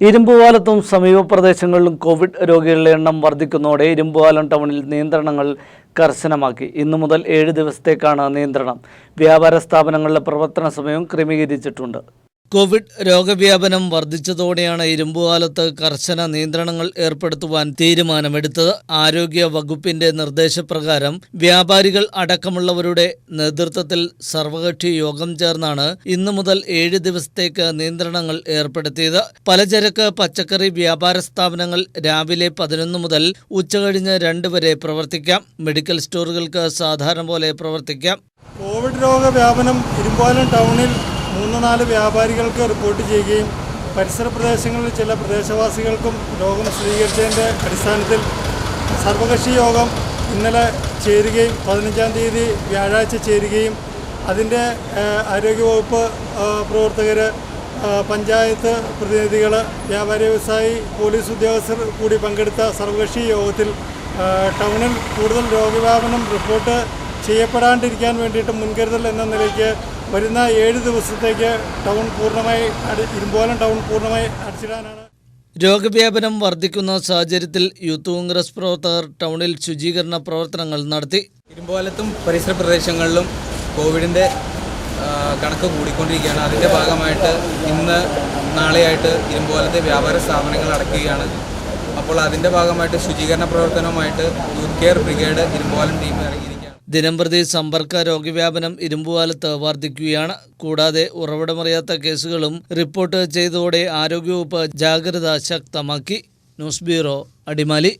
ഇരുമ്പുപാലത്തും സമീപ പ്രദേശങ്ങളിലും കോവിഡ് രോഗികളുടെ എണ്ണം വർദ്ധിക്കുന്നതോടെ ഇരുമ്പുപാലം ടൗണിൽ നിയന്ത്രണങ്ങൾ കർശനമാക്കി. ഇന്നു മുതൽ ഏഴ് ദിവസത്തേക്കാണ് നിയന്ത്രണം. വ്യാപാര സ്ഥാപനങ്ങളുടെ പ്രവർത്തന സമയവും ക്രമീകരിച്ചിട്ടുണ്ട്. കോവിഡ് രോഗവ്യാപനം വർദ്ധിച്ചതോടെയാണ് ഇരുമ്പുകാലത്ത് കർശന നിയന്ത്രണങ്ങൾ ഏർപ്പെടുത്തുവാൻ തീരുമാനമെടുത്തത്. ആരോഗ്യ വകുപ്പിന്റെ നിർദ്ദേശപ്രകാരം വ്യാപാരികൾ അടക്കമുള്ളവരുടെ നേതൃത്വത്തിൽ സർവകക്ഷി യോഗം ചേർന്നാണ് ഇന്നു മുതൽ ഏഴ് ദിവസത്തേക്ക് നിയന്ത്രണങ്ങൾ ഏർപ്പെടുത്തിയത്. പലചരക്ക് പച്ചക്കറി വ്യാപാര സ്ഥാപനങ്ങൾ രാവിലെ പതിനൊന്ന് മുതൽ ഉച്ചകഴിഞ്ഞ് രണ്ട് വരെ പ്രവർത്തിക്കാം. മെഡിക്കൽ സ്റ്റോറുകൾക്ക് സാധാരണ പോലെ പ്രവർത്തിക്കാം. കോവിഡ് രോഗവ്യാപനം ഇരുമ്പാലം ടൗണിൽ മൂന്ന് നാല് വ്യാപാരികൾക്ക് റിപ്പോർട്ട് ചെയ്യുകയും പരിസര പ്രദേശങ്ങളിൽ ചില പ്രദേശവാസികൾക്കും രോഗം സ്ഥിരീകരിച്ചതിന്റെ അടിസ്ഥാനത്തിൽ സർവകക്ഷി യോഗം ഇന്നലെ ചേരുകയും പതിനഞ്ചാം തീയതി വ്യാഴാഴ്ച ചേരുകയും അതിന്റെ ആരോഗ്യവകുപ്പ് പ്രവർത്തകർ പഞ്ചായത്ത് പ്രതിനിധികൾ വ്യാപാരി വ്യവസായി പോലീസ് ഉദ്യോഗസ്ഥർ കൂടി പങ്കെടുത്ത സർവകക്ഷി യോഗത്തിൽ ടൗണിൽ കൂടുതൽ രോഗവ്യാപനം റിപ്പോർട്ട് ചെയ്യപ്പെടാണ്ടിരിക്കാൻ വേണ്ടിയിട്ട് മുൻകരുതൽ എന്ന നിലയ്ക്ക് വരുന്ന ഏഴ് ദിവസത്തേക്ക് ടൗൺ പൂർണമായി അട- ഇരുമ്പോലം ടൗൺ പൂർണമായി അടച്ചിടാനാണ്. രോഗവ്യാപനം വർദ്ധിക്കുന്ന സാഹചര്യത്തിൽ യൂത്ത് കോൺഗ്രസ് പ്രവർത്തകർ ടൗണിൽ ശുചീകരണ പ്രവർത്തനങ്ങൾ നടത്തി. ഇരുമ്പോലത്തും പരിസര പ്രദേശങ്ങളിലും കോവിഡിന്റെ കണക്ക് കൂടിക്കൊണ്ടിരിക്കുകയാണ്. അതിന്റെ ഭാഗമായിട്ട് ഇന്ന് നാളെയായിട്ട് ഇരുമ്പോലത്തെ വ്യാപാര സ്ഥാപനങ്ങൾ അടയ്ക്കുകയാണ് അപ്പോൾ അതിന്റെ ഭാഗമായിട്ട് ശുചീകരണ പ്രവർത്തനവുമായിട്ട് youth care brigade Irumbolam team ദിനംപ്രതി സമ്പർക്ക രോഗവ്യാപനം ഇരുമ്പുപാലത്ത് വർദ്ധിക്കുകയാണ് കൂടാതെ ഉറവിടമറിയാത്ത കേസുകളും റിപ്പോർട്ട് ചെയ്തതോടെ ആരോഗ്യവകുപ്പ് ജാഗ്രത ശക്തമാക്കി. News bureau Adimali.